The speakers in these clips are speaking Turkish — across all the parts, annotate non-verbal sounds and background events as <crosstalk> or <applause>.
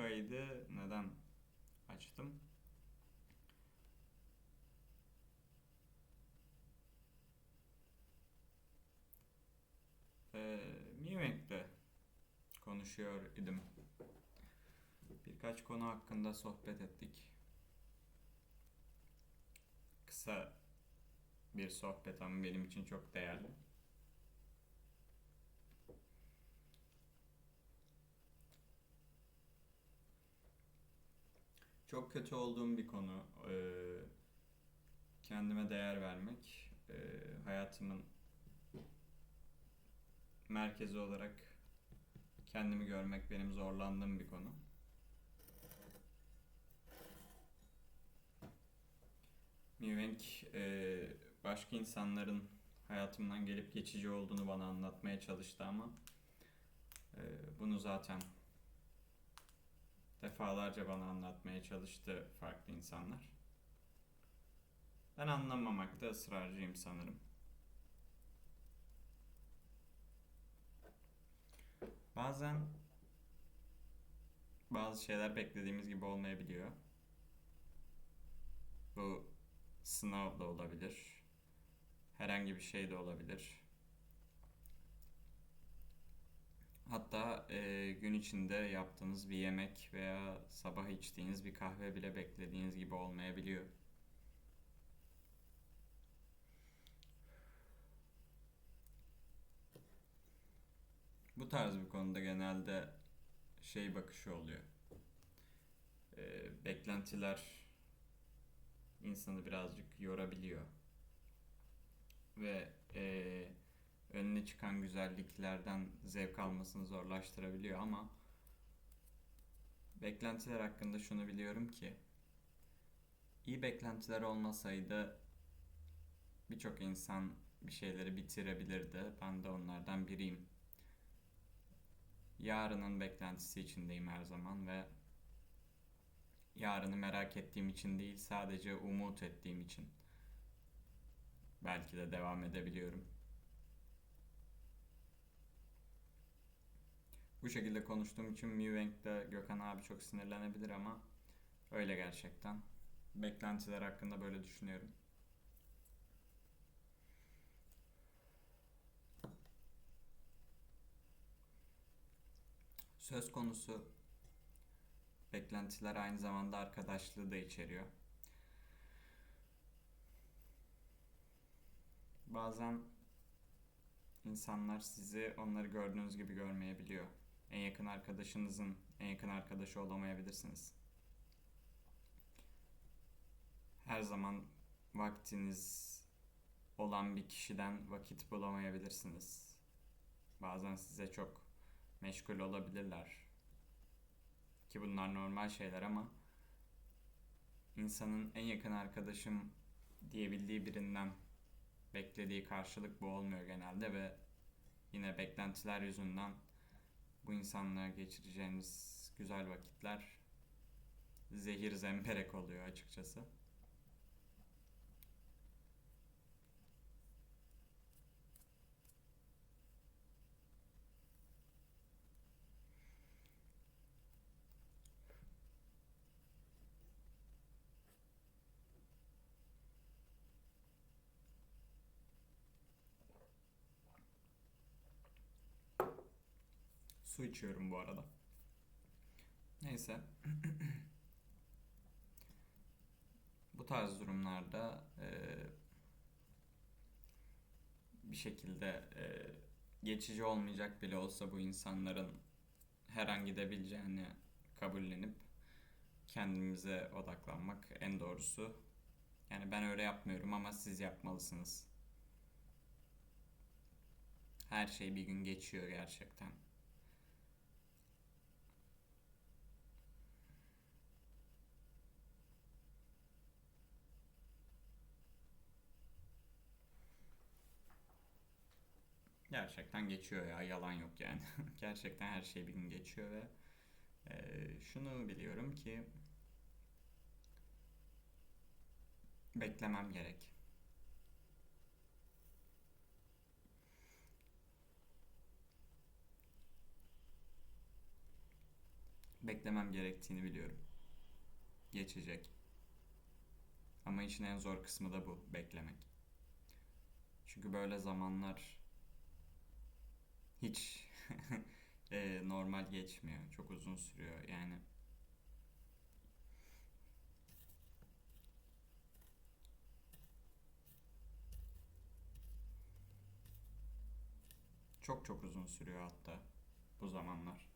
kaydı neden açtım? Ee, Mewing'de konuşuyor idim. Birkaç konu hakkında sohbet ettik. Kısa bir sohbet ama benim için çok değerli. Çok kötü olduğum bir konu. Ee, kendime değer vermek. Ee, hayatımın merkezi olarak kendimi görmek benim zorlandığım bir konu. Mewing e, başka insanların hayatımdan gelip geçici olduğunu bana anlatmaya çalıştı ama e, bunu zaten defalarca bana anlatmaya çalıştı farklı insanlar. Ben anlamamakta ısrarcıyım sanırım. Bazen bazı şeyler beklediğimiz gibi olmayabiliyor. Bu sınav da olabilir. Herhangi bir şey de olabilir. Hatta e, gün içinde yaptığınız bir yemek veya sabah içtiğiniz bir kahve bile beklediğiniz gibi olmayabiliyor. Bu tarz bir konuda genelde şey bakışı oluyor. E, beklentiler insanı birazcık yorabiliyor. Ve e, önüne çıkan güzelliklerden zevk almasını zorlaştırabiliyor ama beklentiler hakkında şunu biliyorum ki iyi beklentiler olmasaydı birçok insan bir şeyleri bitirebilirdi. Ben de onlardan biriyim. Yarının beklentisi içindeyim her zaman ve yarını merak ettiğim için değil, sadece umut ettiğim için belki de devam edebiliyorum. Bu şekilde konuştuğum için Mewing'de Gökhan abi çok sinirlenebilir ama öyle gerçekten. Beklentiler hakkında böyle düşünüyorum. Söz konusu beklentiler aynı zamanda arkadaşlığı da içeriyor. Bazen insanlar sizi onları gördüğünüz gibi görmeyebiliyor. En yakın arkadaşınızın en yakın arkadaşı olamayabilirsiniz. Her zaman vaktiniz olan bir kişiden vakit bulamayabilirsiniz. Bazen size çok meşgul olabilirler. Ki bunlar normal şeyler ama insanın en yakın arkadaşım diyebildiği birinden beklediği karşılık bu olmuyor genelde ve yine beklentiler yüzünden bu insanla geçireceğiniz güzel vakitler zehir zemberek oluyor açıkçası. Su içiyorum bu arada. Neyse. <clears throat> bu tarz durumlarda e, bir şekilde e, geçici olmayacak bile olsa bu insanların her an gidebileceğini kabullenip kendimize odaklanmak en doğrusu. Yani ben öyle yapmıyorum ama siz yapmalısınız. Her şey bir gün geçiyor gerçekten. Gerçekten geçiyor ya yalan yok yani. <laughs> Gerçekten her şey bir gün geçiyor ve e, şunu biliyorum ki beklemem gerek. Beklemem gerektiğini biliyorum. Geçecek. Ama işin en zor kısmı da bu, beklemek. Çünkü böyle zamanlar hiç <laughs> e, normal geçmiyor. Çok uzun sürüyor. Yani çok çok uzun sürüyor hatta bu zamanlar.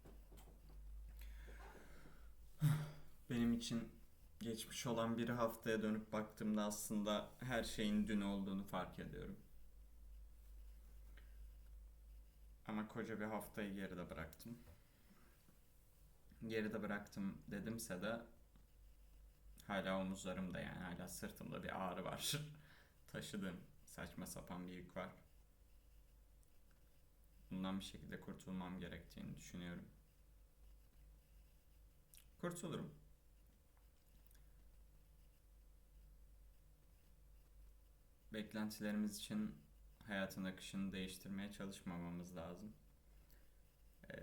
Benim için geçmiş olan bir haftaya dönüp baktığımda aslında her şeyin dün olduğunu fark ediyorum. Ama koca bir haftayı geride bıraktım. Geride bıraktım dedimse de hala omuzlarımda yani hala sırtımda bir ağrı var. <laughs> Taşıdığım saçma sapan bir yük var. Bundan bir şekilde kurtulmam gerektiğini düşünüyorum. Kurtulurum. Beklentilerimiz için hayatın akışını değiştirmeye çalışmamamız lazım. Ee,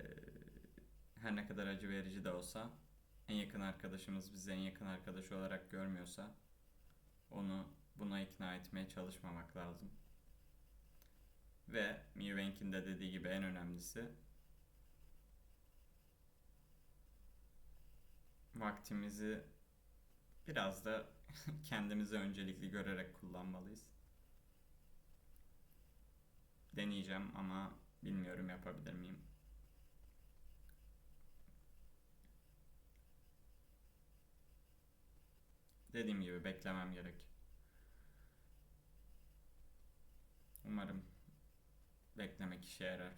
her ne kadar acı verici de olsa en yakın arkadaşımız bizi en yakın arkadaş olarak görmüyorsa onu buna ikna etmeye çalışmamak lazım. Ve Milbank'in de dediği gibi en önemlisi vaktimizi biraz da <laughs> kendimize öncelikli görerek kullanmalıyız. Deneyeceğim ama bilmiyorum yapabilir miyim. Dediğim gibi beklemem gerek. Umarım beklemek işe yarar.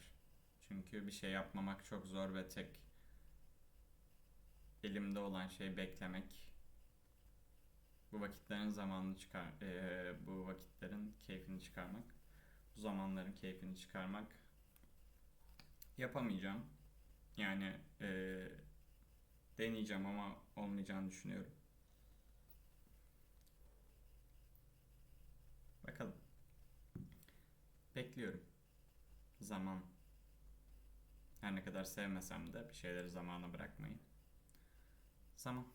Çünkü bir şey yapmamak çok zor ve tek elimde olan şey beklemek. Bu vakitlerin zamanını çıkar, eee, bu vakitlerin keyfini çıkarmak, bu zamanların keyfini çıkarmak. Yapamayacağım. Yani eee, deneyeceğim ama olmayacağını düşünüyorum. Bakalım. Bekliyorum. Zaman. Her ne kadar sevmesem de bir şeyleri zamana bırakmayı. Zaman.